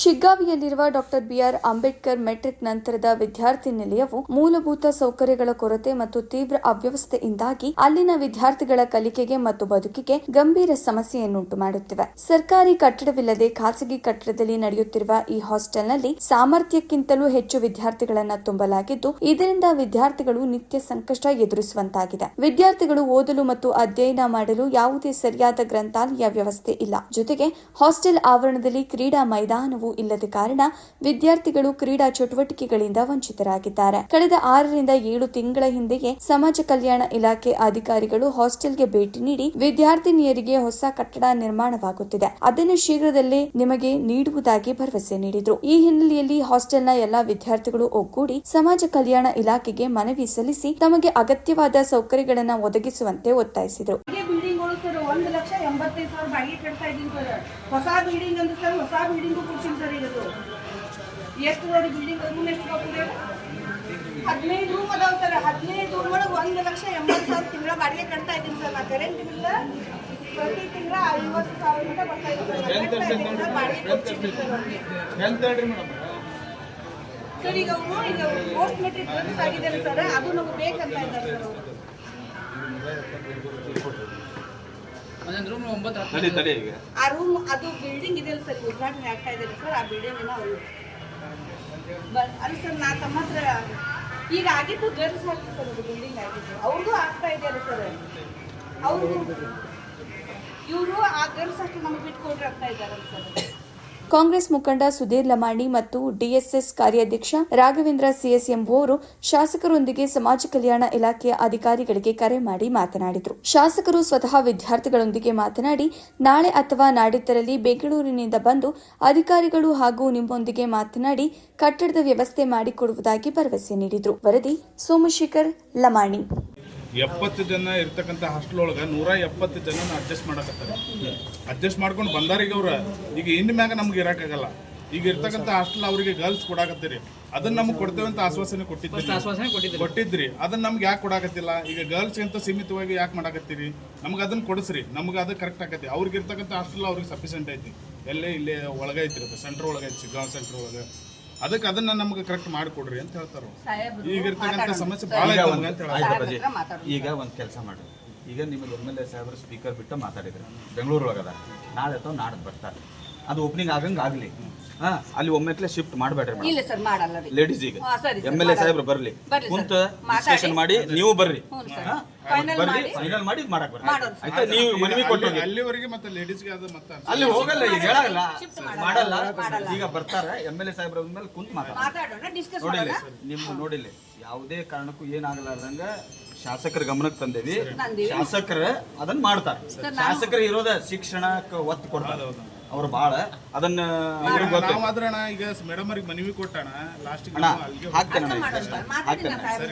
ಶಿಗ್ಗಾವಿಯಲ್ಲಿರುವ doctor B R Ambedkar matric ನಂತರದ ವಿದ್ಯಾರ್ಥಿ ನಿಲಯವು ಮೂಲಭೂತ ಸೌಕರ್ಯಗಳ ಕೊರತೆ ಮತ್ತು ತೀವ್ರ ಅವ್ಯವಸ್ಥೆಯಿಂದಾಗಿ ಅಲ್ಲಿನ ವಿದ್ಯಾರ್ಥಿಗಳ ಕಲಿಕೆಗೆ ಮತ್ತು ಬದುಕಿಗೆ ಗಂಭೀರ ಸಮಸ್ಯೆಯನ್ನುಂಟು ಮಾಡುತ್ತಿವೆ. ಸರ್ಕಾರಿ ಕಟ್ಟಡವಿಲ್ಲದೆ ಖಾಸಗಿ ಕಟ್ಟಡದಲ್ಲಿ ನಡೆಯುತ್ತಿರುವ ಈ ಹಾಸ್ಟೆಲ್ನಲ್ಲಿ ಸಾಮರ್ಥ್ಯಕ್ಕಿಂತಲೂ ಹೆಚ್ಚು ವಿದ್ಯಾರ್ಥಿಗಳನ್ನ ತುಂಬಲಾಗಿದ್ದು, ಇದರಿಂದ ವಿದ್ಯಾರ್ಥಿಗಳು ನಿತ್ಯ ಸಂಕಷ್ಟ ಎದುರಿಸುವಂತಾಗಿದೆ. ವಿದ್ಯಾರ್ಥಿಗಳು ಓದಲು ಮತ್ತು ಅಧ್ಯಯನ ಮಾಡಲು ಯಾವುದೇ ಸರಿಯಾದ ಗ್ರಂಥಾಲಯ ವ್ಯವಸ್ಥೆ ಇಲ್ಲ. ಜೊತೆಗೆ ಹಾಸ್ಟೆಲ್ ಆವರಣದಲ್ಲಿ ಕ್ರೀಡಾ ಮೈದಾನವೂ ಇಲ್ಲದ ಕಾರಣ ವಿದ್ಯಾರ್ಥಿಗಳು ಕ್ರೀಡಾ ಚಟುವಟಿಕೆಗಳಿಂದ ವಂಚಿತರಾಗಿದ್ದಾರೆ. ಕಳೆದ ಆರರಿಂದ ಏಳು ತಿಂಗಳ ಹಿಂದೆಯೇ ಸಮಾಜ ಕಲ್ಯಾಣ ಇಲಾಖೆ ಅಧಿಕಾರಿಗಳು ಹಾಸ್ಟೆಲ್ಗೆ ಭೇಟಿ ನೀಡಿ ವಿದ್ಯಾರ್ಥಿನಿಯರಿಗೆ ಹೊಸ ಕಟ್ಟಡ ನಿರ್ಮಾಣವಾಗುತ್ತಿದೆ. ಅದನ್ನು ಶೀಘ್ರದಲ್ಲೇ ನಿಮಗೆ ನೀಡುವುದಾಗಿ ಭರವಸೆ ನೀಡಿದ್ರು. ಈ ಹಿನ್ನೆಲೆಯಲ್ಲಿ ಹಾಸ್ಟೆಲ್ನ ಎಲ್ಲಾ ವಿದ್ಯಾರ್ಥಿಗಳು ಒಗ್ಗೂಡಿ ಸಮಾಜ ಕಲ್ಯಾಣ ಇಲಾಖೆಗೆ ಮನವಿ ಸಲ್ಲಿಸಿ ತಮಗೆ ಅಗತ್ಯವಾದ ಸೌಕರ್ಯಗಳನ್ನು ಒದಗಿಸುವಂತೆ ಒತ್ತಾಯಿಸಿದರು ಈ ಬಿಲ್ಡಿಂಗ್ಗಳು ಸರ್ ಒಂದು ಎಂಬತ್ತೈದು ಸಾವಿರ ಬಾಡಿಗೆ ಕಟ್ತಾ ಇದ್ದೀನಿ ಸರ್. ಹೊಸ ಬಿಲ್ಡಿಂಗ್ ಅಂದ್ರೆ ಸರ್ ಹೊಸ ಬಿಲ್ಡಿಂಗು ಕೊಡ್ತೀನಿ ಸರ್ ಈಗ ಅದು. ಎಷ್ಟು ನೋಡಿ ಬಿಲ್ಡಿಂಗ್ ರೂಮ್ ಎಷ್ಟು ಕೊಡ್ತೀರಿ? ಹದಿನೈದು ರೂಮ್ ಅದಾವ ಸರ್. ಹದಿನೈದು ರೂಮ್ ಒಳಗೆ ಒಂದು ಲಕ್ಷ ಎಂಬತ್ತು ಸಾವಿರ ತಿಂಗಳ ಬಾಡಿಗೆ ಕಟ್ತಾ ಇದ್ದೀನಿ ಸರ್. ನಾ ಕರೆಂಟ್ ಬಿಲ್ ಪ್ರತಿ ತಿಂಗಳ ಐವತ್ತು ಸಾವಿರ ಮಟ್ಟ ಬರ್ತಾ ಇದ್ದೀನಿ ಸರ್. ಬಾಡಿಗೆ ಕೊಡ್ತೀನಿ ಸರ್ ಸರ್ ಈಗ ಅವರು ಈಗ ಪೋಸ್ಟ್ ಮೆಟ್ರಿಕ್ ರದ್ದು ಆಗಿದ್ದಾರೆ ಸರ್. ಅದು ನಮಗೆ ಬೇಕಂತ ಇದ್ದಾರೆ ಸರ್ ಆ ರೂಮ್ ಅದು ಬಿಲ್ಡಿಂಗ್ ಇದೆಯಲ್ಲ ಸರ್ ಉದ್ಘಾಟನೆ ಆಗ್ತಾ ಇದೆ ಸರ್ ಆ ಬಿಲ್ಡಿಂಗ್ ಅವರು ಅಲ್ಲ ಸರ್ ನಾ ತಮ್ಮ ಹತ್ರ ಈಗ ಆಗಿದ್ದು ಗರ್ಲ್ಸ್ ಹಾಕಿ ಸರ್ ಅದು ಬಿಲ್ಡಿಂಗ್ ಆಗಿದ್ದು. ಅವ್ರಿಗೂ ಆಗ್ತಾ ಇದೆಯಲ್ಲ ಸರ್. ಅವರು ಇವರು ಆ ಗರ್ಲ್ಸ್ ಅಷ್ಟು ನಮ್ಗೆ ಬಿಟ್ಕೊಂಡ್ರೆ ಆಗ್ತಾ ಇದ್ದಾರಲ್ಲ ಸರ್. ಕಾಂಗ್ರೆಸ್ ಮುಖಂಡ ಸುಧೀರ್ ಲಮಾಣಿ ಮತ್ತು ಡಿಎಸ್ಎಸ್ ಕಾರ್ಯಾಧ್ಯಕ್ಷ ರಾಘವೇಂದ್ರ ಸಿಎಸ್ ಎಂಬುವವರು ಶಾಸಕರೊಂದಿಗೆ ಸಮಾಜ ಕಲ್ಯಾಣ ಇಲಾಖೆಯ ಅಧಿಕಾರಿಗಳಿಗೆ ಕರೆ ಮಾಡಿ ಮಾತನಾಡಿದರು. ಶಾಸಕರು ಸ್ವತಃ ವಿದ್ಯಾರ್ಥಿಗಳೊಂದಿಗೆ ಮಾತನಾಡಿ, ನಾಳೆ ಅಥವಾ ನಾಡಿದ್ದರಲ್ಲಿ ಬೆಂಗಳೂರಿನಿಂದ ಬಂದು ಅಧಿಕಾರಿಗಳು ಹಾಗೂ ನಿಮ್ಮೊಂದಿಗೆ ಮಾತನಾಡಿ ಕಟ್ಟಡದ ವ್ಯವಸ್ಥೆ ಮಾಡಿಕೊಡುವುದಾಗಿ ಭರವಸೆ ನೀಡಿದರು. ವರದಿ ಸೋಮಶೇಖರ್ ಲಮಾಣಿ. ಎಪ್ಪತ್ತು ಜನ ಇರ್ತಕ್ಕಂಥ ಹಾಸ್ಟೆಲ್ ಒಳಗೆ ನೂರ ಎಪ್ಪತ್ತು ಜನ ಅಡ್ಜಸ್ಟ್ ಮಾಡಕತ್ತಾರೆ. ಅಡ್ಜಸ್ಟ್ ಮಾಡ್ಕೊಂಡು ಬಂದಾರ ಈಗ ಅವ್ರ ಈಗ ಇನ್ನು ಮ್ಯಾಗ ನಮ್ಗೆ ಇರಕ್ಕಾಗಲ್ಲ ಈಗ ಇರ್ತಕ್ಕಂಥ ಹಾಸ್ಟೆಲ್ ಅವರಿಗೆ ಗರ್ಲ್ಸ್ ಕೊಡಾಕತ್ತೀರಿ. ಅದನ್ನ ನಮ್ಗೆ ಕೊಡ್ತೇವೆ ಅಂತ ಆಶ್ವಾಸನೆ ಕೊಟ್ಟಿದ್ರಿ. ಆಶ್ವಾಸನೆ ಕೊಟ್ಟಿದ್ರು. ಕೊಟ್ಟಿದ್ರಿ. ಅದನ್ನ ನಮ್ಗೆ ಯಾಕೆ ಕೊಡಾಕತ್ತಿಲ್ಲ? ಈಗ ಗರ್ಲ್ಸ್ ಅಂತ ಸೀಮಿತವಾಗಿ ಯಾಕೆ ಮಾಡಾಕತ್ತೀರಿ? ನಮ್ಗೆ ಅದನ್ನ ಕೊಡಿಸ್ರಿ. ನಮ್ಗೆ ಅದು ಕರೆಕ್ಟ್ ಆಗತ್ತೆ. ಅವ್ರಿಗೆ ಇರ್ತಕ್ಕಂಥ ಹಾಸ್ಟೆಲ್ ಅವ್ರಿಗೆ ಸಫಿಷಿಯೆಂಟ್ ಐತಿ. ಎಲ್ಲೇ ಇಲ್ಲೇ ಒಳಗೆ ಐತಿ ಸೆಂಟ್ರ್ ಒಳಗೆ ಐತಿ ಶಿಗ್ಗಾಂವ್ ಸೆಂಟ್ರ್ ಒಳಗೆ. ಅದಕ್ಕೆ ಅದನ್ನ ನಮ್ಗೆ ಕರೆಕ್ಟ್ ಮಾಡಿಕೊಡ್ರಿ ಅಂತ ಹೇಳ್ತಾರ ಈಗ ಇರ್ತಕ್ಕಂಥ ಸಮಸ್ಯೆ ಅಂತ ಹೇಳಾಕತ್ತಾರೆ. ಈಗ ಒಂದು ಕೆಲಸ ಮಾಡಿ ಈಗ ನಿಮಗೆ ಎಂ ಎಲ್ ಎ ಸಾಹೇಬ್ರು ಸ್ಪೀಕರ್ ಬಿಟ್ಟು ಮಾತಾಡಿದ್ರು. ಬೆಂಗಳೂರು ಒಳಗದ ನಾಳೆ ಅಥವಾ ನಾಡ್ದು ಬರ್ತಾರೆ. ಅದು ಓಪನಿಂಗ್ ಆಗಂಗೆ ಆಗ್ಲಿ. ಹಾ ಅಲ್ಲಿ ಒಮ್ಮೆಕ್ಲೆ ಶಿಫ್ಟ್ ಮಾಡಬೇಡ್ರಿ ಇಲ್ಲ ಸರ್ ಮಾಡಲ್ಲ ರೀ ಲೇಡೀಸ್ ಈಗ. ಹಾ, ಸರಿ ಸರ್, ಎಂ ಎಲ್ ಎ ಸಾಹೇಬ್ರು ಬರ್ಲಿ. ಬರ್ಲಿ ಸರ್. ಕುಂತ. ಡಿಸ್ಕಷನ್ ಮಾಡಿ ನೀವು ಬರ್ರಿ. ಹ್ಞೂ ಸರ್. ಹಾ? Final ಬರ್ರಿ. ಮಾಡಿ. ಫೈನಲ್ ಮಾಡಿ ಮಾಡಕ್ ಬರ್ರಿ. ಮಾಡೋಣ ಆಯ್ತಾ? ನೀವು ಮನವಿ ಕೊಟ್ಟು ಅಲ್ಲಿವರೆಗೆ ಮತ್ತೆ ಲೇಡೀಸ್ಗೆ ಅದು ಮತ್ತೆ ಅಲ್ಲಿ ಹೋಗಲ್ಲ ಈಗ ಹೇಳಲ್ಲ. ಮಾಡಲ್ಲ. ಈಗ ಬರ್ತಾರೆ. ಎಂ ಎಲ್ ಎ ಸಾಹೇಬ್ರ ಮೇಲೆ ಕುಂತ ಮಾತಾಡ ಮಾತಾಡೋಣ ಡಿಸ್ಕಸ್ ನೋಡಿಲ್ಲ ಮಾಡೋಣ. ನಿಮ್ ನೋಡಿಲ್ಲ. ಯಾವುದೇ ಕಾರಣಕ್ಕೂ ಏನಾಗಲಾರ್ದಂಗ ಶಾಸಕರ ಗಮನಕ್ಕೆ ತಂದೇವಿ. ತಂದೀವಿ. ಶಾಸಕರ ಅದನ್ನ ಮಾಡ್ತಾರೆ. ಶಾಸಕರು ಇರೋದ ಶಿಕ್ಷಣಕ್ಕೆ ಒತ್ತು ಕೊಡ್ತಾರೆ. ಅವ್ರು ಬಾಳ ಅದನ್ನ ಅವ್ರಿಗೆ ಗೊತ್ತು. ಈಗ ಮೇಡಮ್ ಅವ್ರಿಗೆ ಮನವಿ ಕೊಟ್ಟಣ ಲಾಸ್ಟ್ ಅಣ್ಣ ಹಾಕ್ತೇನೆ ಅಣ್ಣ ಈಗ.